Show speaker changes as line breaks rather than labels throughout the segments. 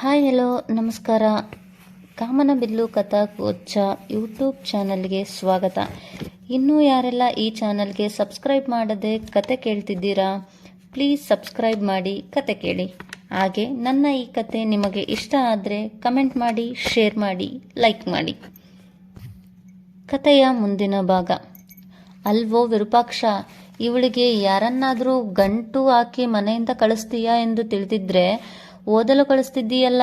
Hi, hello, ನಮಸ್ಕಾರ. ಕಾಮನಬಿಲ್ಲು coach YouTube ಚಾನಲ್ಗೆ ಸ್ವಾಗತ. ಇನ್ನೂ ಯಾರೆಲ್ಲ ಈ ಚಾನಲ್ಗೆ ಸಬ್ಸ್ಕ್ರೈಬ್ ಮಾಡದೆ ಕತೆ ಕೇಳ್ತಿದ್ದೀರಾ, ಪ್ಲೀಸ್ ಸಬ್ಸ್ಕ್ರೈಬ್ ಮಾಡಿ ಕತೆ ಕೇಳಿ. ಹಾಗೆ ನನ್ನ ಈ ಕತೆ ನಿಮಗೆ ಇಷ್ಟ ಆದರೆ ಕಮೆಂಟ್ ಮಾಡಿ, ಶೇರ್ ಮಾಡಿ, ಲೈಕ್ ಮಾಡಿ. ಕತೆಯ ಮುಂದಿನ ಭಾಗ. ಅಲ್ವೋ ವಿರೂಪಾಕ್ಷ, ಇವಳಿಗೆ ಯಾರನ್ನಾದರೂ ಗಂಟು ಹಾಕಿ ಮನೆಯಿಂದ ಕಳಿಸ್ತೀಯಾ ಎಂದು ತಿಳಿದಿದ್ರೆ ಓದಲು ಕಳಿಸ್ತಿದ್ದೀಯಲ್ಲ?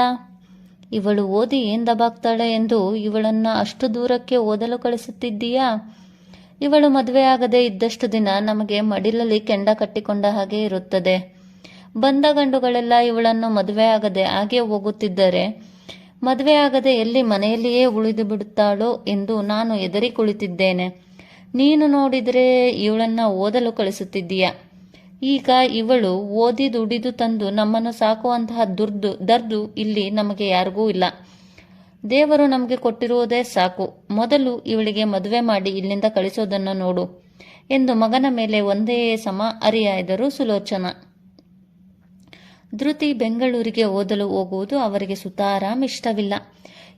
ಇವಳು ಓದಿ ಏನ್ ದಬಾಗ್ತಾಳೆ ಎಂದು ಇವಳನ್ನ ಅಷ್ಟು ದೂರಕ್ಕೆ ಓದಲು ಕಳಿಸುತ್ತಿದ್ದೀಯಾ? ಇವಳು ಮದುವೆ ಆಗದೆ ಇದ್ದಷ್ಟು ದಿನ ನಮಗೆ ಮಡಿಲಲ್ಲಿ ಕೆಂಡ ಕಟ್ಟಿಕೊಂಡ ಹಾಗೆ ಇರುತ್ತದೆ. ಬಂದ ಗಂಡುಗಳೆಲ್ಲ ಇವಳನ್ನು ಮದುವೆ ಆಗದೆ ಹಾಗೆ ಹೋಗುತ್ತಿದ್ದರೆ, ಮದುವೆ ಆಗದೆ ಎಲ್ಲಿ ಮನೆಯಲ್ಲಿಯೇ ಉಳಿದು ಬಿಡುತ್ತಾಳೋ ಎಂದು ನಾನು ಎದರಿ ಕುಳಿತಿದ್ದೇನೆ. ನೀನು ನೋಡಿದರೆ ಇವಳನ್ನ ಓದಲು ಕಳಿಸುತ್ತಿದ್ದೀಯ? ಈಗ ಇವಳು ಓದಿ ದುಡಿದು ತಂದು ನಮ್ಮನ್ನು ಸಾಕುವಂತಹ ದುರ್ದು, ದರ್ದು ಇಲ್ಲಿ ನಮಗೆ ಯಾರಿಗೂ ಇಲ್ಲ. ದೇವರು ನಮಗೆ ಕೊಟ್ಟಿರುವುದೇ ಸಾಕು. ಮೊದಲು ಇವಳಿಗೆ ಮದುವೆ ಮಾಡಿ ಇಲ್ಲಿಂದ ಕಳಿಸೋದನ್ನು ನೋಡು ಎಂದು ಮಗನ ಮೇಲೆ ಒಂದೇ ಸಮ ಅರಿಯಾಯ್ದರು ಸುಲೋಚನ. ಧೃತಿ ಬೆಂಗಳೂರಿಗೆ ಓದಲು ಹೋಗುವುದು ಅವರಿಗೆ ಸುತಾರಾಮ್ ಇಷ್ಟವಿಲ್ಲ.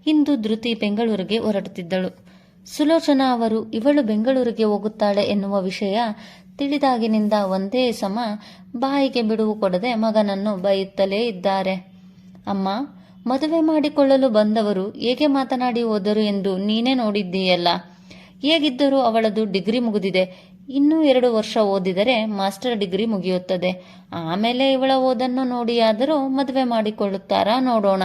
ಇಂದು ಧೃತಿ ಬೆಂಗಳೂರಿಗೆ ಹೊರಡುತ್ತಿದ್ದಳು. ಸುಲೋಚನಾ ಅವರು, ಇವಳು ಬೆಂಗಳೂರಿಗೆ ಹೋಗುತ್ತಾಳೆ ಎನ್ನುವ ವಿಷಯ ತಿಳಿದಾಗಿನಿಂದ ಒಂದೇ ಸಮ ಬಾಯಿಗೆ ಬಿಡುವು ಕೊಡದೆ ಮಗನನ್ನು ಬೈಯುತ್ತಲೇ ಇದ್ದಾರೆ. ಅಮ್ಮ, ಮದುವೆ ಮಾಡಿಕೊಳ್ಳಲು ಬಂದವರು ಹೇಗೆ ಮಾತನಾಡಿ ಹೋದರು ಎಂದು ನೀನೇ ನೋಡಿದ್ದೀಯಲ್ಲ. ಹೇಗಿದ್ದರೂ ಅವಳದು ಡಿಗ್ರಿ ಮುಗಿದಿದೆ. ಇನ್ನೂ ಎರಡು ವರ್ಷ ಓದಿದರೆ ಮಾಸ್ಟರ್ ಡಿಗ್ರಿ ಮುಗಿಯುತ್ತದೆ. ಆಮೇಲೆ ಇವಳ ಓದನ್ನು ನೋಡಿಯಾದರೂ ಮದುವೆ ಮಾಡಿಕೊಳ್ಳುತ್ತಾರಾ ನೋಡೋಣ.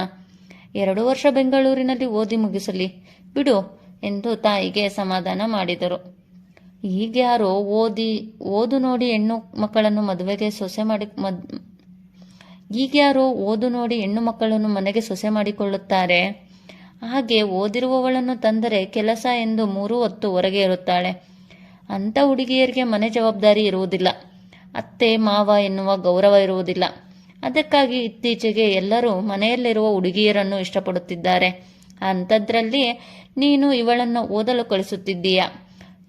ಎರಡು ವರ್ಷ ಬೆಂಗಳೂರಿನಲ್ಲಿ ಓದಿ ಮುಗಿಸಲಿ. ಬಿಡು ಎಂದು ತಾಯಿಗೆ ಸಮಾಧಾನ ಮಾಡಿದರು. ಈಗ್ಯಾರೋ ಓದಿ, ಓದು ನೋಡಿ ಹೆಣ್ಣು ಮಕ್ಕಳನ್ನು ಮದುವೆಗೆ ಸೊಸೆ ಮಾಡಿ, ಮದ್ ಈಗ್ಯಾರೋ ಓದು ನೋಡಿ ಹೆಣ್ಣು ಮಕ್ಕಳನ್ನು ಮನೆಗೆ ಸೊಸೆ ಮಾಡಿಕೊಳ್ಳುತ್ತಾರೆ. ಹಾಗೆ ಓದಿರುವವಳನ್ನು ತಂದರೆ ಕೆಲಸ ಎಂದು ಮೂರು ಹೊತ್ತು ಹೊರಗೆ ಇರುತ್ತಾಳೆ. ಅಂಥ ಹುಡುಗಿಯರಿಗೆ ಮನೆ ಜವಾಬ್ದಾರಿ ಇರುವುದಿಲ್ಲ. ಅತ್ತೆ, ಮಾವ ಎನ್ನುವ ಗೌರವ ಇರುವುದಿಲ್ಲ. ಅದಕ್ಕಾಗಿ ಇತ್ತೀಚೆಗೆ ಎಲ್ಲರೂ ಮನೆಯಲ್ಲಿರುವ ಹುಡುಗಿಯರನ್ನು ಇಷ್ಟಪಡುತ್ತಿದ್ದಾರೆ. ಅಂಥದ್ರಲ್ಲಿ ನೀನು ಇವಳನ್ನು ಓದಲು ಕಳಿಸುತ್ತಿದ್ದೀಯ?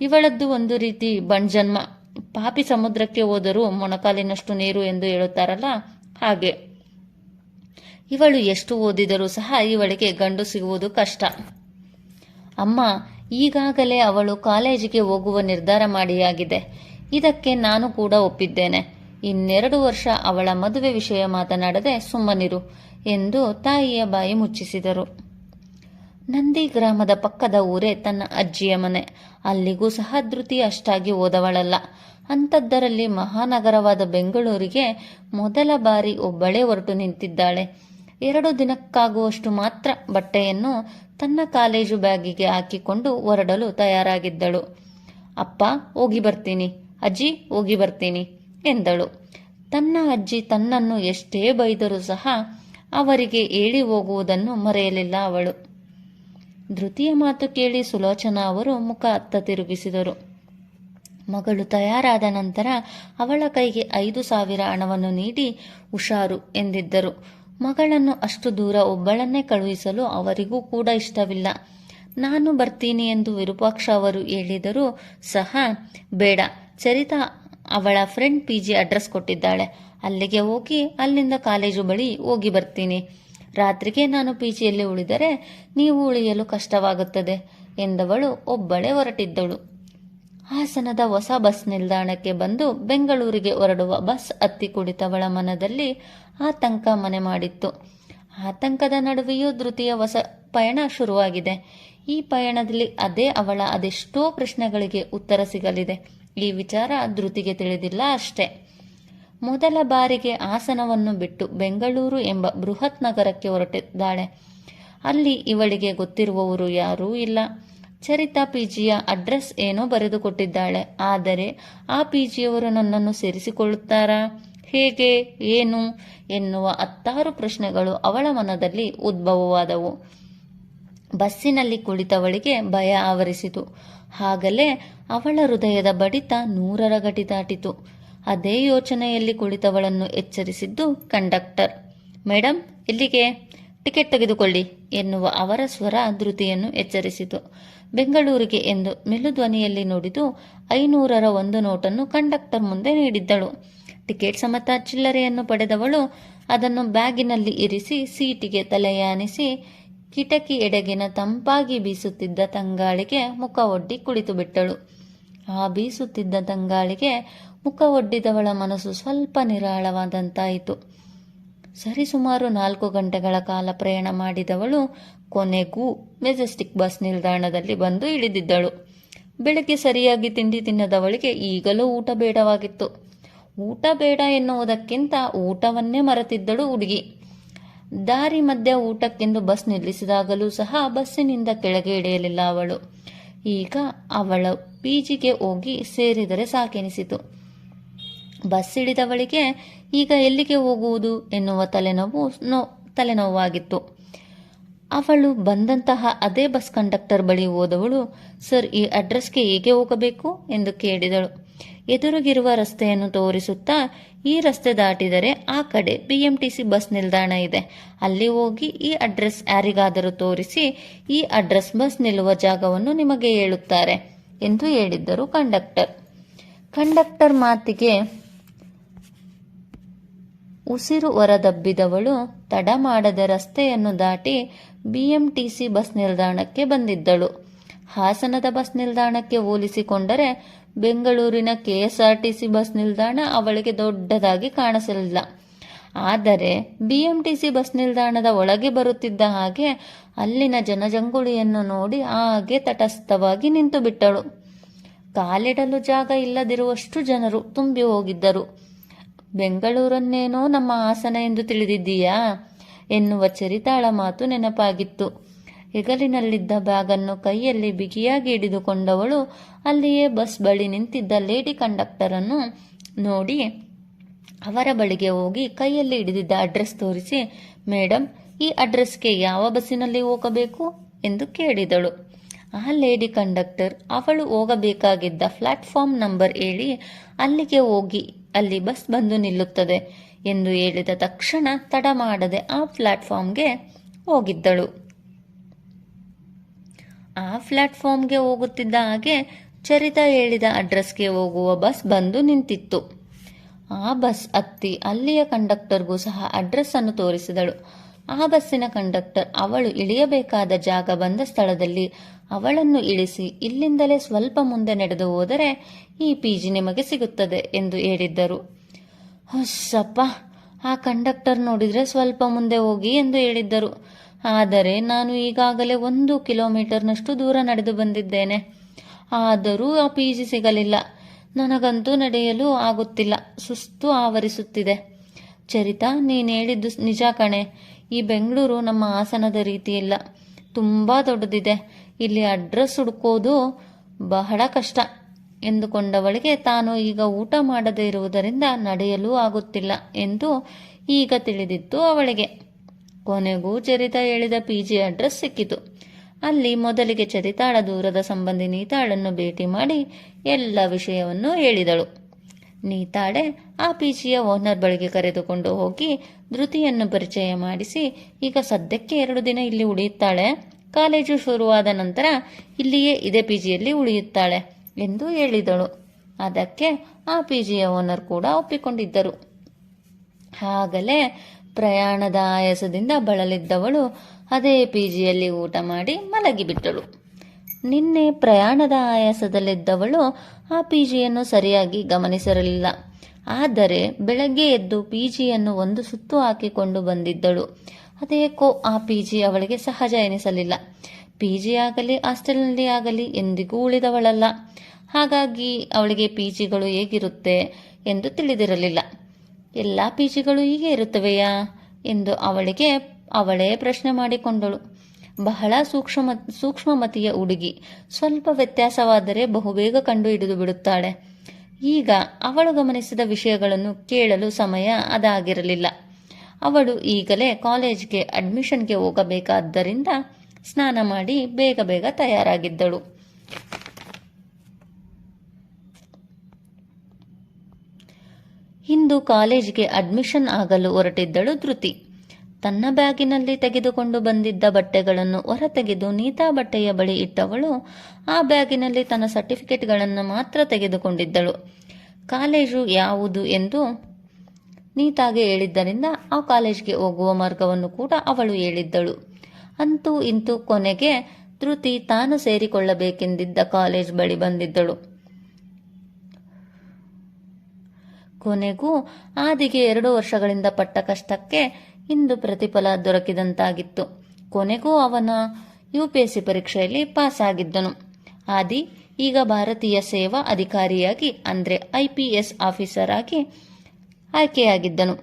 ಇವಳದ್ದು ಒಂದು ರೀತಿ ಬಣ್ಜನ್ಮ ಪಾಪಿ ಸಮುದ್ರಕ್ಕೆ ಹೋದರೂ ಮೊಣಕಾಲಿನಷ್ಟು ನೀರು ಎಂದು ಹೇಳುತ್ತಾರಲ್ಲ? ಹಾಗೆ. ಇವಳು ಎಷ್ಟು ಓದಿದರೂ ಸಹ ಇವಳಿಗೆ ಗಂಡು ಸಿಗುವುದು ಕಷ್ಟ. ಅಮ್ಮ, ಈಗಾಗಲೇ ಅವಳು ಕಾಲೇಜಿಗೆ ಹೋಗುವ ನಿರ್ಧಾರ ಮಾಡಿಯಾಗಿದೆ. ಇದಕ್ಕೆ ನಾನು ಕೂಡ ಒಪ್ಪಿದ್ದೇನೆ. ಇನ್ನೆರಡು ವರ್ಷ ಅವಳ ಮದುವೆ ವಿಷಯ ಮಾತನಾಡದೆ ಸುಮ್ಮನಿರು ಎಂದು ತಾಯಿಯ ಬಾಯಿ ಮುಚ್ಚಿಸಿದರು. ನಂದಿ ಗ್ರಾಮದ ಪಕ್ಕದ ಊರೇ ತನ್ನ ಅಜ್ಜಿಯ ಮನೆ. ಅಲ್ಲಿಗೂ ಸಹ ಧೃತಿ ಅಷ್ಟಾಗಿ ಓದವಳಲ್ಲ. ಅಂಥದ್ದರಲ್ಲಿ ಮಹಾನಗರವಾದ ಬೆಂಗಳೂರಿಗೆ ಮೊದಲ ಬಾರಿ ಒಬ್ಬಳೇ ಹೊರಟು ನಿಂತಿದ್ದಾಳೆ. ಎರಡು ದಿನಕ್ಕಾಗುವಷ್ಟು ಮಾತ್ರ ಬಟ್ಟೆಯನ್ನು ತನ್ನ ಕಾಲೇಜು ಬ್ಯಾಗಿಗೆ ಹಾಕಿಕೊಂಡು ಹೊರಡಲು ತಯಾರಾಗಿದ್ದಳು. ಅಪ್ಪ, ಹೋಗಿ ಬರ್ತೀನಿ. ಅಜ್ಜಿ, ಹೋಗಿ ಬರ್ತೀನಿ ಎಂದಳು. ತನ್ನ ಅಜ್ಜಿ ತನ್ನನ್ನು ಎಷ್ಟೇ ಬೈದರೂ ಸಹ ಅವರಿಗೆ ಹೇಳಿ ಹೋಗುವುದನ್ನು ಮರೆಯಲಿಲ್ಲ ಅವಳು. ಧೃತಿಯ ಮಾತು ಕೇಳಿ ಸುಲೋಚನಾ ಅವರು ಮುಖ ಅತ್ತ ತಿರುಗಿಸಿದರು. ಮಗಳು ತಯಾರಾದ ನಂತರ ಅವಳ ಕೈಗೆ ಐದು ಸಾವಿರ ಹಣವನ್ನು ನೀಡಿ ಹುಷಾರು ಎಂದಿದ್ದರು. ಮಗಳನ್ನು ಅಷ್ಟು ದೂರ ಒಬ್ಬಳನ್ನೇ ಕಳುಹಿಸಲು ಅವರಿಗೂ ಕೂಡ ಇಷ್ಟವಿಲ್ಲ. ನಾನು ಬರ್ತೀನಿ ಎಂದು ವಿರೂಪಾಕ್ಷ ಅವರು ಹೇಳಿದರೂ ಸಹ ಬೇಡ. ಚರಿತಾ ಅವಳ ಫ್ರೆಂಡ್ ಪಿ ಜಿ ಅಡ್ರೆಸ್ ಕೊಟ್ಟಿದ್ದಾಳೆ. ಅಲ್ಲಿಗೆ ಹೋಗಿ ಅಲ್ಲಿಂದ ಕಾಲೇಜು ಬಳಿ ಹೋಗಿ ಬರ್ತೀನಿ. ರಾತ್ರಿಗೆ ನಾನು ಪಿ ಜಿಯಲ್ಲಿ ಉಳಿದರೆ ನೀವು ಉಳಿಯಲು ಕಷ್ಟವಾಗುತ್ತದೆ ಎಂದವಳು ಒಬ್ಬಳೇ ಹೊರಟಿದ್ದಳು. ಹಾಸನದ ಹೊಸ ಬಸ್ ನಿಲ್ದಾಣಕ್ಕೆ ಬಂದು ಬೆಂಗಳೂರಿಗೆ ಹೊರಡುವ ಬಸ್ ಹತ್ತಿ ಕುಳಿತವಳ ಮನದಲ್ಲಿ ಆತಂಕ ಮನೆ ಮಾಡಿತ್ತು. ಆತಂಕದ ನಡುವೆಯೂ ಧೃತಿಯ ಹೊಸ ಪಯಣ ಶುರುವಾಗಿದೆ. ಈ ಪಯಣದಲ್ಲಿ ಅದೇ ಅವಳ ಅದೆಷ್ಟೋ ಪ್ರಶ್ನೆಗಳಿಗೆ ಉತ್ತರ ಸಿಗಲಿದೆ. ಈ ವಿಚಾರ ಧೃತಿಗೆ ತಿಳಿದಿಲ್ಲ ಅಷ್ಟೇ. ಮೊದಲ ಬಾರಿಗೆ ಆಸನವನ್ನು ಬಿಟ್ಟು ಬೆಂಗಳೂರು ಎಂಬ ಬೃಹತ್ ನಗರಕ್ಕೆ ಹೊರಟಿದ್ದಾಳೆ. ಅಲ್ಲಿ ಇವಳಿಗೆ ಗೊತ್ತಿರುವವರು ಯಾರೂ ಇಲ್ಲ. ಚರಿತಾ ಪಿಜಿಯ ಅಡ್ರೆಸ್ ಏನೋ ಬರೆದುಕೊಟ್ಟಿದ್ದಾಳೆ. ಆದರೆ ಆ ಪಿಜಿಯವರು ನನ್ನನ್ನು ಸೇರಿಸಿಕೊಳ್ಳುತ್ತಾರಾ? ಹೇಗೆ? ಏನು? ಎನ್ನುವ ಹತ್ತಾರು ಪ್ರಶ್ನೆಗಳು ಅವಳ ಮನದಲ್ಲಿ ಉದ್ಭವವಾದವು. ಬಸ್ಸಿನಲ್ಲಿ ಕುಳಿತವಳಿಗೆ ಭಯ ಆವರಿಸಿತು. ಹಾಗಲೇ ಅವಳ ಹೃದಯದ ಬಡಿತ ನೂರರ ಗಟಿ ದಾಟಿತು. ಅದೇ ಯೋಚನೆಯಲ್ಲಿ ಕುಳಿತವಳನ್ನು ಎಚ್ಚರಿಸಿದ್ದು ಕಂಡಕ್ಟರ್. ಮೇಡಮ್ ಇಲ್ಲಿಗೆ ಟಿಕೆಟ್ ತೆಗೆದುಕೊಳ್ಳಿ, ಎನ್ನುವ ಅವರ ಸ್ವರ ಧೃತಿಯನ್ನು ಎಚ್ಚರಿಸಿತು. ಬೆಂಗಳೂರಿಗೆ ಎಂದು ಮೆಲುಧ್ವನಿಯಲ್ಲಿ ನುಡಿದು ಐನೂರರ ಒಂದು ನೋಟನ್ನು ಕಂಡಕ್ಟರ್ ಮುಂದೆ ನೀಡಿದ್ದಳು. ಟಿಕೆಟ್ ಸಮತ ಚಿಲ್ಲರೆಯನ್ನು ಪಡೆದವಳು ಅದನ್ನು ಬ್ಯಾಗಿನಲ್ಲಿ ಇರಿಸಿ ಸೀಟಿಗೆ ತಲೆಯಾನಿಸಿ ಕಿಟಕಿ ಎಡೆಗಿನ ತಂಪಾಗಿ ಬೀಸುತ್ತಿದ್ದ ತಂಗಾಳಿಗೆ ಮುಖ ಒಡ್ಡಿ ಕುಳಿತು ಬಿಟ್ಟಳು ಆ ಬೀಸುತ್ತಿದ್ದ ತಂಗಾಳಿಗೆ ಮುಖ ಒಡ್ಡಿದವಳ ಮನಸ್ಸು ಸ್ವಲ್ಪ ನಿರಾಳವಾದಂತಾಯಿತು. ಸರಿಸುಮಾರು ನಾಲ್ಕು ಗಂಟೆಗಳ ಕಾಲ ಪ್ರಯಾಣ ಮಾಡಿದವಳು ಕೊನೆಗೂ ಮೆಜೆಸ್ಟಿಕ್ ಬಸ್ ನಿಲ್ದಾಣದಲ್ಲಿ ಬಂದು ಇಳಿದಿದ್ದಳು. ಬೆಳಗ್ಗೆ ಸರಿಯಾಗಿ ತಿಂಡಿ ತಿನ್ನದವಳಿಗೆ ಈಗಲೂ ಊಟ ಬೇಡವಾಗಿತ್ತು. ಊಟ ಬೇಡ ಎನ್ನುವುದಕ್ಕಿಂತ ಊಟವನ್ನೇ ಮರೆತಿದ್ದಳು ಹುಡುಗಿ. ದಾರಿ ಮಧ್ಯ ಊಟಕ್ಕೆಂದು ಬಸ್ ನಿಲ್ಲಿಸಿದಾಗಲೂ ಸಹ ಬಸ್ಸಿನಿಂದ ಕೆಳಗೆ ಇಳಿಯಲಿಲ್ಲ ಅವಳು. ಈಗ ಅವಳ ಪಿಜಿಗೆ ಹೋಗಿ ಸೇರಿದರೆ ಸಾಕೆನಿಸಿತು. ಬಸ್ ಹಿಡಿದವಳಿಗೆ ಈಗ ಎಲ್ಲಿಗೆ ಹೋಗುವುದು ಎನ್ನುವ ತಲೆನೋವು ನೋ, ತಲೆನೋವಾಗಿತ್ತು. ಅವಳು ಬಂದಂತಹ ಅದೇ ಬಸ್ ಕಂಡಕ್ಟರ್ ಬಳಿ ಹೋದವಳು, ಸರ್, ಈ ಅಡ್ರೆಸ್ಗೆ ಹೇಗೆ ಹೋಗಬೇಕು? ಎಂದು ಕೇಳಿದಳು. ಎದುರುಗಿರುವ ರಸ್ತೆಯನ್ನು ತೋರಿಸುತ್ತಾ ಈ ರಸ್ತೆ ದಾಟಿದರೆ ಆ ಕಡೆ ಬಿಎಂಟಿಸಿ ಬಸ್ ನಿಲ್ದಾಣ ಇದೆ. ಅಲ್ಲಿ ಹೋಗಿ ಈ ಅಡ್ರೆಸ್ ಯಾರಿಗಾದರೂ ತೋರಿಸಿ ಈ ಅಡ್ರೆಸ್ ಬಸ್ ನಿಲ್ಲುವ ಜಾಗವನ್ನು ನಿಮಗೆ ಹೇಳುತ್ತಾರೆ, ಎಂದು ಹೇಳಿದ್ದರು ಕಂಡಕ್ಟರ್. ಕಂಡಕ್ಟರ್ ಮಾತಿಗೆ ಉಸಿರು ಹೊರದಬ್ಬಿದವಳು ತಡ ಮಾಡದ ರಸ್ತೆಯನ್ನು ದಾಟಿ ಬಿಎಂಟಿಸಿ ಬಸ್ ನಿಲ್ದಾಣಕ್ಕೆ ಬಂದಿದ್ದಳು. ಹಾಸನದ ಬಸ್ ನಿಲ್ದಾಣಕ್ಕೆ ಹೋಲಿಸಿಕೊಂಡರೆ ಬೆಂಗಳೂರಿನ ಕೆಎಸ್ಆರ್ಟಿಸಿ ಬಸ್ ನಿಲ್ದಾಣ ಅವಳಿಗೆ ದೊಡ್ಡದಾಗಿ ಕಾಣಿಸಲಿಲ್ಲ ಆದರೆ ಬಿಎಂಟಿಸಿ ಬಸ್ ನಿಲ್ದಾಣದ ಒಳಗೆ ಬರುತ್ತಿದ್ದ ಹಾಗೆ ಅಲ್ಲಿನ ಜನಜಂಗುಳಿಯನ್ನು ನೋಡಿ ಹಾಗೆ ತಟಸ್ಥವಾಗಿ ನಿಂತು ಬಿಟ್ಟಳು ಕಾಲಿಡಲು ಜಾಗ ಇಲ್ಲದಿರುವಷ್ಟು ಜನರು ತುಂಬಿ ಹೋಗಿದ್ದರು. ಬೆಂಗಳೂರನ್ನೇನೋ ನಮ್ಮ ಆಸನ ಎಂದು ತಿಳಿದಿದ್ದೀಯಾ? ಎನ್ನುವ ಚರಿತಾಳ ಮಾತು ನೆನಪಾಗಿತ್ತು. ಹೆಗಲಿನಲ್ಲಿದ್ದ ಬ್ಯಾಗನ್ನು ಕೈಯಲ್ಲಿ ಬಿಗಿಯಾಗಿ ಹಿಡಿದುಕೊಂಡವಳು ಅಲ್ಲಿಯೇ ಬಸ್ ಬಳಿ ನಿಂತಿದ್ದ ಲೇಡಿ ಕಂಡಕ್ಟರನ್ನು ನೋಡಿ ಅವರ ಬಳಿಗೆ ಹೋಗಿ ಕೈಯಲ್ಲಿ ಹಿಡಿದಿದ್ದ ಅಡ್ರೆಸ್ ತೋರಿಸಿ ಮೇಡಮ್ ಈ ಅಡ್ರೆಸ್ಗೆ ಯಾವ ಬಸ್ಸಿನಲ್ಲಿ ಹೋಗಬೇಕು? ಎಂದು ಕೇಳಿದಳು. ಆ ಲೇಡಿ ಕಂಡಕ್ಟರ್, ಅವಳು ಹೋಗಬೇಕಾಗಿದ್ದ ಪ್ಲಾಟ್ಫಾರ್ಮ್ ನಂಬರ್ ಹೇಳಿ ಅಲ್ಲಿಗೆ ಹೋಗಿ, ಅಲ್ಲಿ ಬಸ್ ಬಂದು ನಿಲ್ಲುತ್ತದೆ ಎಂದು ಹೇಳಿದ ತಕ್ಷಣ ತಡ ಮಾಡದೆ ಆ ಪ್ಲಾಟ್ಫಾರ್ಮ್ಗೆ ಹೋಗಿದ್ದಳು. ಆ ಪ್ಲಾಟ್ಫಾರ್ಮ್ಗೆ ಹೋಗುತ್ತಿದ್ದ ಹಾಗೆ ಚರಿತಾ ಹೇಳಿದ ಅಡ್ರೆಸ್ಗೆ ಹೋಗುವ ಬಸ್ ಬಂದು ನಿಂತಿತ್ತು. ಆ ಬಸ್ ಹತ್ತಿ ಅಲ್ಲಿಯ ಕಂಡಕ್ಟರ್ಗೂ ಸಹ ಅಡ್ರೆಸ್ ಅನ್ನು ತೋರಿಸಿದಳು. ಆ ಬಸ್ಸಿನ ಕಂಡಕ್ಟರ್ ಅವಳು ಇಳಿಯಬೇಕಾದ ಜಾಗ ಬಂದ ಸ್ಥಳದಲ್ಲಿ ಅವಳನ್ನು ಇಳಿಸಿ ಇಲ್ಲಿಂದಲೇ ಸ್ವಲ್ಪ ಮುಂದೆ ನಡೆದು ಹೋದರೆ ಈ ಪಿಜಿ ನಿಮಗೆ ಸಿಗುತ್ತದೆ ಎಂದು ಹೇಳಿದ್ದರು. ಹೊಸಪ್ಪ ಆ ಕಂಡಕ್ಟರ್ ನೋಡಿದರೆ ಸ್ವಲ್ಪ ಮುಂದೆ ಹೋಗಿ ಎಂದು ಹೇಳಿದ್ದರು. ಆದರೆ ನಾನು ಈಗಾಗಲೇ ಒಂದು ಕಿಲೋಮೀಟರ್ನಷ್ಟು ದೂರ ನಡೆದು ಬಂದಿದ್ದೇನೆ. ಆದರೂ ಆ ಪಿ ಜಿ ಸಿಗಲಿಲ್ಲ. ನನಗಂತೂ ನಡೆಯಲು ಆಗುತ್ತಿಲ್ಲ. ಸುಸ್ತು ಆವರಿಸುತ್ತಿದೆ. ಚರಿತಾ, ನೀನು ಹೇಳಿದ್ದು ನಿಜ ಕಣೆ. ಈ ಬೆಂಗಳೂರು ನಮ್ಮ ಹಾಸನದ ರೀತಿ ಇಲ್ಲ. ತುಂಬ ದೊಡ್ಡದಿದೆ. ಇಲ್ಲಿ ಅಡ್ರೆಸ್ ಹುಡುಕೋದು ಬಹಳ ಕಷ್ಟ ಎಂದುಕೊಂಡವಳಿಗೆ ತಾನು ಈಗ ಊಟ ಮಾಡದೇ ಇರುವುದರಿಂದ ನಡೆಯಲು ಆಗುತ್ತಿಲ್ಲ ಎಂದು ಈಗ ತಿಳಿದಿತ್ತು ಅವಳಿಗೆ. ಕೊನೆಗೂ ಚರಿತಾ ಹೇಳಿದ ಪಿ ಜಿ ಅಡ್ರೆಸ್ ಸಿಕ್ಕಿತು. ಅಲ್ಲಿ ಮೊದಲಿಗೆ ಚರಿತಾಳ ದೂರದ ಸಂಬಂಧಿ ನೀತಾಳನ್ನು ಭೇಟಿ ಮಾಡಿ ಎಲ್ಲ ವಿಷಯವನ್ನು ಹೇಳಿದಳು. ನೀತಾಳೆ ಆ ಪಿಜಿಯ ಓನರ್ ಬಳಿಗೆ ಕರೆದುಕೊಂಡು ಹೋಗಿ ಧೃತಿಯನ್ನು ಪರಿಚಯ ಮಾಡಿಸಿ, ಈಗ ಸದ್ಯಕ್ಕೆ ಎರಡು ದಿನ ಇಲ್ಲಿ ಉಳಿಯುತ್ತಾಳೆ. ಕಾಲೇಜು ಶುರುವಾದ ನಂತರ ಇಲ್ಲಿಯೇ ಇದೇ ಪಿಜಿಯಲ್ಲಿ ಉಳಿಯುತ್ತಾಳೆ ಎಂದು ಹೇಳಿದಳು. ಅದಕ್ಕೆ ಆ ಪಿಜಿಯ ಓನರ್ ಕೂಡ ಒಪ್ಪಿಕೊಂಡಿದ್ದರು. ಆಗಲೇ ಪ್ರಯಾಣದ ಆಯಾಸದಿಂದ ಬಳಲಿದ್ದವಳು ಅದೇ ಪಿಜಿಯಲ್ಲಿ ಊಟ ಮಾಡಿ ಮಲಗಿಬಿಟ್ಟಳು. ನಿನ್ನೆ ಪ್ರಯಾಣದ ಆಯಾಸದಲ್ಲಿದ್ದವಳು ಆ ಪಿಜಿಯನ್ನು ಸರಿಯಾಗಿ ಗಮನಿಸಿರಲಿಲ್ಲ. ಆದರೆ ಬೆಳಗ್ಗೆ ಎದ್ದು ಪಿಜಿಯನ್ನು ಒಂದು ಸುತ್ತು ಹಾಕಿಕೊಂಡು ಬಂದಿದ್ದಳು. ಅದೇಕೋ ಆ ಪಿಜಿ ಅವಳಿಗೆ ಸಹಜ ಎನಿಸಲಿಲ್ಲ. ಪಿಜಿ ಆಗಲಿ, ಹಾಸ್ಟೆಲ್ನಲ್ಲಿ ಆಗಲಿ ಎಂದಿಗೂ ಉಳಿದವಳಲ್ಲ. ಹಾಗಾಗಿ ಅವಳಿಗೆ ಪಿಜಿಗಳು ಹೇಗಿರುತ್ತೆ ಎಂದು ತಿಳಿದಿರಲಿಲ್ಲ. ಎಲ್ಲ ಪಿಜಿಗಳು ಹೀಗೆ ಇರುತ್ತವೆಯಾ? ಎಂದು ಅವಳಿಗೆ ಅವಳೇ ಪ್ರಶ್ನೆ ಮಾಡಿಕೊಂಡಳು. ಬಹಳ ಸೂಕ್ಷ್ಮ ಸೂಕ್ಷ್ಮಮತಿಯ ಹುಡುಗಿ ಸ್ವಲ್ಪ ವ್ಯತ್ಯಾಸವಾದರೆ ಬಹುಬೇಗ ಕಂಡು ಹಿಡಿದು ಬಿಡುತ್ತಾಳೆ. ಈಗ ಅವಳು ಗಮನಿಸಿದ ವಿಷಯಗಳನ್ನು ಕೇಳಲು ಸಮಯ ಅದಾಗಿರಲಿಲ್ಲ. ಅವಳು ಈಗಲೇ ಕಾಲೇಜ್ಗೆ ಅಡ್ಮಿಷನ್ಗೆ ಹೋಗಬೇಕಾದ್ದರಿಂದ ಸ್ನಾನ ಮಾಡಿ ಬೇಗ ಬೇಗ ತಯಾರಾಗಿದ್ದಳು. ಇಂದು ಕಾಲೇಜಿಗೆ ಅಡ್ಮಿಷನ್ ಆಗಲು ಹೊರಟಿದ್ದಳು ಧೃತಿ. ತನ್ನ ಬ್ಯಾಗಿನಲ್ಲಿ ತೆಗೆದುಕೊಂಡು ಬಂದಿದ್ದ ಬಟ್ಟೆಗಳನ್ನು ಹೊರತೆಗೆದು ನೀತಾ ಬಟ್ಟೆಯ ಬಳಿ ಇಟ್ಟವಳು, ಆ ಬ್ಯಾಗಿನಲ್ಲಿ ತನ್ನ ಸರ್ಟಿಫಿಕೇಟ್ಗಳನ್ನು ಮಾತ್ರ ತೆಗೆದುಕೊಂಡಿದ್ದಳು. ಕಾಲೇಜು ಯಾವುದು ಎಂದು ನೀತಾಗೆ ಹೇಳಿದ್ದರಿಂದ ಆ ಕಾಲೇಜ್ಗೆ ಹೋಗುವ ಮಾರ್ಗವನ್ನು ಕೂಡ ಅವಳು ಹೇಳಿದ್ದಳು. ಅಂತೂ ಇಂತೂ ಕೊನೆಗೆ ಧೃತಿ ತಾನು ಸೇರಿಕೊಳ್ಳಬೇಕೆಂದಿದ್ದ ಕಾಲೇಜ್ ಬಳಿ ಬಂದಿದ್ದಳು. ಕೊನೆಗೂ ಆದಿಗೆ ಎರಡು ವರ್ಷಗಳಿಂದ ಪಟ್ಟ ಕಷ್ಟಕ್ಕೆ ಇಂದು ಪ್ರತಿಫಲ ದೊರಕಿದಂತಾಗಿತ್ತು. ಕೊನೆಗೂ ಅವನ ಯುಪಿಎಸ್ಸಿ ಪರೀಕ್ಷೆಯಲ್ಲಿ ಪಾಸ್ ಆಗಿದ್ದನು ಆದಿ, ಈಗ ಭಾರತೀಯ ಸೇವಾ ಅಧಿಕಾರಿಯಾಗಿ ಅಂದರೆ ಐಪಿಎಸ್ ಆಫೀಸರ್ ಆಗಿ ಆಯ್ಕೆಯಾಗಿದ್ದನು.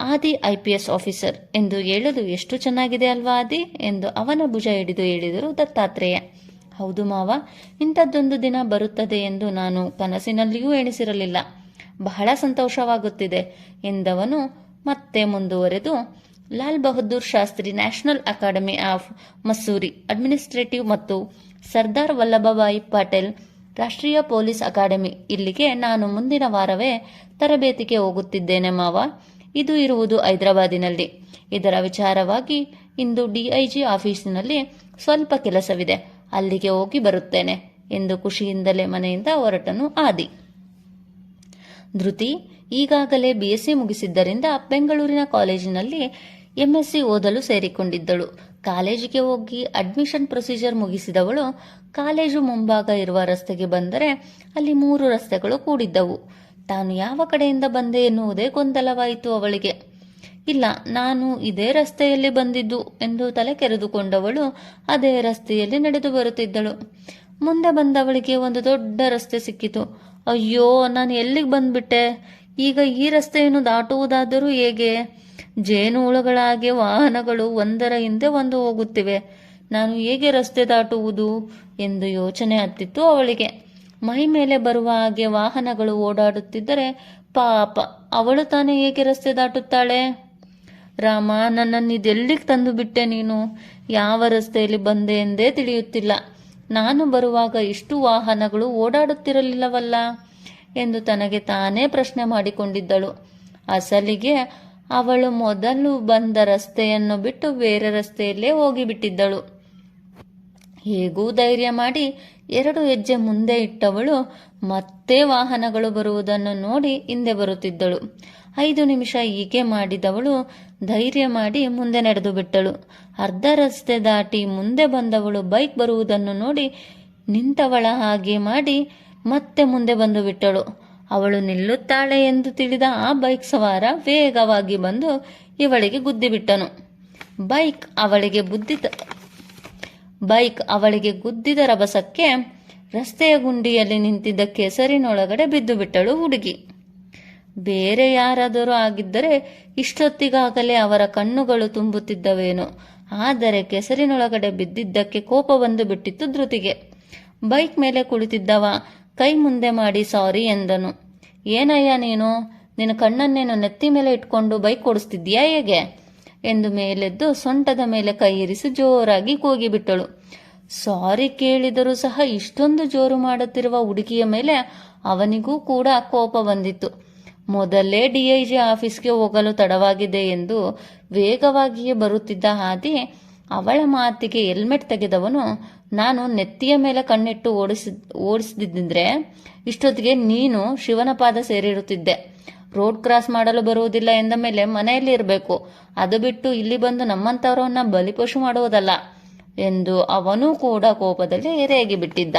ಆದಿ ಐಪಿಎಸ್ ಆಫೀಸರ್ ಎಂದು ಹೇಳಲು ಎಷ್ಟು ಚೆನ್ನಾಗಿದೆ ಅಲ್ವಾ ಆದಿ? ಎಂದು ಅವನ ಭುಜ ಹಿಡಿದು ಹೇಳಿದರು ದತ್ತಾತ್ರೇಯ. ಹೌದು ಮಾವ, ಇಂಥದ್ದೊಂದು ದಿನ ಬರುತ್ತದೆ ಎಂದು ನಾನು ಕನಸಿನಲ್ಲಿಯೂ ಎಣಿಸಿರಲಿಲ್ಲ. ಬಹಳ ಸಂತೋಷವಾಗುತ್ತಿದೆ, ಎಂದವನು ಮತ್ತೆ ಮುಂದುವರೆದು Lal Bahadur Shastri national academy of Mussoorie administrative ಮತ್ತು ಸರ್ದಾರ್ ವಲ್ಲಭಭಾಯಿ ಪಟೇಲ್ ರಾಷ್ಟ್ರೀಯ ಪೊಲೀಸ್ ಅಕಾಡೆಮಿ. ಇಲ್ಲಿಗೆ ನಾನು ಮುಂದಿನ ವಾರವೇ ತರಬೇತಿಗೆ ಹೋಗುತ್ತಿದ್ದೇನೆ ಮಾವ. ಇದು ಇರುವುದು ಹೈದರಾಬಾದಿನಲ್ಲಿ. ಇದರ ವಿಚಾರವಾಗಿ ಇಂದು ಡಿಐಜಿ ಆಫೀಸಿನಲ್ಲಿ ಸ್ವಲ್ಪ ಕೆಲಸವಿದೆ. ಅಲ್ಲಿಗೆ ಹೋಗಿ ಬರುತ್ತೇನೆ ಎಂದು ಖುಷಿಯಿಂದಲೇ ಮನೆಯಿಂದ ಹೊರಟನು ಆದಿ. ಧೃತಿ ಈಗಾಗಲೇ ಬಿಎಸ್ಸಿ ಮುಗಿಸಿದ್ದರಿಂದ ಬೆಂಗಳೂರಿನ ಕಾಲೇಜಿನಲ್ಲಿ ಎಂಎಸ್ಸಿ ಓದಲು ಸೇರಿಕೊಂಡಿದ್ದಳು. ಕಾಲೇಜಿಗೆ ಹೋಗಿ ಅಡ್ಮಿಷನ್ ಪ್ರೊಸೀಜರ್ ಮುಗಿಸಿದವಳು ಕಾಲೇಜು ಮುಂಭಾಗ ಇರುವ ರಸ್ತೆಗೆ ಬಂದರೆ ಅಲ್ಲಿ ಮೂರು ರಸ್ತೆಗಳು ಕೂಡಿದ್ದವು. ತಾನು ಯಾವ ಕಡೆಯಿಂದ ಬಂದೆ ಎನ್ನುವುದೇ ಗೊಂದಲವಾಯಿತು ಅವಳಿಗೆ. ಇಲ್ಲ, ನಾನು ಇದೇ ರಸ್ತೆಯಲ್ಲಿ ಬಂದಿದ್ದು ಎಂದು ತಲೆ ಕೆರೆದುಕೊಂಡವಳು ಅದೇ ರಸ್ತೆಯಲ್ಲಿ ನಡೆದು ಬರುತ್ತಿದ್ದಳು. ಮುಂದೆ ಬಂದವಳಿಗೆ ಒಂದು ದೊಡ್ಡ ರಸ್ತೆ ಸಿಕ್ಕಿತು. ಅಯ್ಯೋ, ನಾನು ಎಲ್ಲಿಗೆ ಬಂದ್ಬಿಟ್ಟೆ? ಈಗ ಈ ರಸ್ತೆಯನ್ನು ದಾಟುವುದಾದರೂ ಹೇಗೆ? ಜೇನು ಹುಳುಗಳ ವಾಹನಗಳು ಒಂದರ ಹಿಂದೆ ಒಂದು ಹೋಗುತ್ತಿವೆ. ನಾನು ಹೇಗೆ ರಸ್ತೆ ದಾಟುವುದು ಎಂದು ಯೋಚನೆ ಹತ್ತಿತ್ತು ಅವಳಿಗೆ. ಮೈ ಮೇಲೆ ಬರುವ ಹಾಗೆ ವಾಹನಗಳು ಓಡಾಡುತ್ತಿದ್ದರೆ ಪಾಪ, ಅವಳು ತಾನೇ ಹೇಗೆ ರಸ್ತೆ ದಾಟುತ್ತಾಳೆ? ರಾಮ, ನನ್ನನ್ನು ಇದೆಲ್ಲಿಗೆ ತಂದು ಬಿಟ್ಟೆ ನೀನು? ಯಾವ ರಸ್ತೆಯಲ್ಲಿ ಬಂದೆ ಎಂದೇ ತಿಳಿಯುತ್ತಿಲ್ಲ. ನಾನು ಬರುವಾಗ ಇಷ್ಟು ವಾಹನಗಳು ಓಡಾಡುತ್ತಿರಲಿಲ್ಲವಲ್ಲ? ಎಂದು ತನಗೆ ತಾನೇ ಪ್ರಶ್ನೆ ಮಾಡಿಕೊಂಡಿದ್ದಳು. ಅಸಲಿಗೆ ಅವಳು ಮೊದಲು ಬಂದ ರಸ್ತೆಯನ್ನು ಬಿಟ್ಟು ಬೇರೆ ರಸ್ತೆಯಲ್ಲೇ ಹೋಗಿಬಿಟ್ಟಿದ್ದಳು. ಹೇಗೂ ಧೈರ್ಯ ಮಾಡಿ ಎರಡು ಹೆಜ್ಜೆ ಮುಂದೆ ಇಟ್ಟವಳು ಮತ್ತೆ ವಾಹನಗಳು ಬರುವುದನ್ನು ನೋಡಿ ಹಿಂದೆ ಬರುತ್ತಿದ್ದಳು. ಐದು ನಿಮಿಷ ಹೀಗೆ ಮಾಡಿದವಳು ಧೈರ್ಯ ಮಾಡಿ ಮುಂದೆ ನಡೆದು ಬಿಟ್ಟಳು. ಅರ್ಧ ರಸ್ತೆ ದಾಟಿ ಮುಂದೆ ಬಂದವಳು ಬೈಕ್ ಬರುವುದನ್ನು ನೋಡಿ ನಿಂತವಳ ಹಾಗೆ ಮಾಡಿ ಮತ್ತೆ ಮುಂದೆ ಬಂದು ಬಿಟ್ಟಳು. ಅವಳು ನಿಲ್ಲುತ್ತಾಳೆ ಎಂದು ತಿಳಿದ ಆ ಬೈಕ್ ಸವಾರ ವೇಗವಾಗಿ ಬಂದು ಇವಳಿಗೆ ಗುದ್ದಿಬಿಟ್ಟನು ಬೈಕ್ ಅವಳಿಗೆ ಬುದ್ಧಿತ, ಬೈಕ್ ಅವಳಿಗೆ ಗುದ್ದಿದ ರಭಸಕ್ಕೆ ರಸ್ತೆಯ ಗುಂಡಿಯಲ್ಲಿ ನಿಂತಿದ್ದ ಕೆಸರಿನೊಳಗಡೆ ಬಿದ್ದು ಬಿಟ್ಟಳು ಹುಡುಗಿ. ಬೇರೆ ಯಾರಾದರೂ ಆಗಿದ್ದರೆ ಇಷ್ಟೊತ್ತಿಗಾಗಲೇ ಅವರ ಕಣ್ಣುಗಳು ತುಂಬುತ್ತಿದ್ದವೇನೋ. ಆದರೆ ಕೆಸರಿನೊಳಗಡೆ ಬಿದ್ದಿದ್ದಕ್ಕೆ ಕೋಪ ಬಂದು ಬಿಟ್ಟಿತ್ತು ಧೃತಿಗೆ. ಬೈಕ್ ಮೇಲೆ ಕುಳಿತಿದ್ದವ ಕೈ ಮುಂದೆ ಮಾಡಿ ಸಾರಿ ಎಂದನು. ಏನಯ್ಯ ನೀನು? ನಿನ್ನ ಕಣ್ಣನ್ನೇನು ನೆತ್ತಿ ಮೇಲೆ ಇಟ್ಕೊಂಡು ಬೈಕ್ ಓಡಿಸ್ತಿದ್ಯಾ ಹೇಗೆ? ಎಂದು ಮೇಲೆದ್ದು ಸೊಂಟದ ಮೇಲೆ ಕೈ ಇರಿಸಿ ಜೋರಾಗಿ ಕೂಗಿಬಿಟ್ಟಳು. ಸಾರಿ ಕೇಳಿದರೂ ಸಹ ಇಷ್ಟೊಂದು ಜೋರು ಮಾಡುತ್ತಿರುವ ಹುಡುಗಿಯ ಮೇಲೆ ಅವನಿಗೂ ಕೂಡ ಕೋಪ ಬಂದಿತ್ತು. ಮೊದಲೇ ಡಿಐಜಿ ಆಫೀಸ್ಗೆ ಹೋಗಲು ತಡವಾಗಿದೆ ಎಂದು ವೇಗವಾಗಿಯೇ ಬರುತ್ತಿದ್ದ ಹಾದಿ ಅವಳ ಮಾತಿಗೆ ಹೆಲ್ಮೆಟ್ ತೆಗೆದವನು ನಾನು ನೆತ್ತಿಯ ಮೇಲೆ ಕಣ್ಣಿಟ್ಟು ಓಡಿಸಿ, ಓಡಿಸದಿದ್ದರೆ ಇಷ್ಟೊತ್ತಿಗೆ ನೀನು ಶಿವನ ಪಾದ ಸೇರಿರುತ್ತಿದ್ದೆ. ರೋಡ್ ಕ್ರಾಸ್ ಮಾಡಲು ಬರುವುದಿಲ್ಲ ಎಂದ ಮೇಲೆ ಮನೆಯಲ್ಲಿ ಇರಬೇಕು. ಅದು ಬಿಟ್ಟು ಇಲ್ಲಿ ಬಂದು ನಮ್ಮಂಥವರನ್ನ ಬಲಿಪಶು ಮಾಡುವುದಲ್ಲ ಎಂದು ಅವನೂ ಕೂಡ ಕೋಪದಲ್ಲಿ ರೇಗಿ ಬಿಟ್ಟಿದ್ದ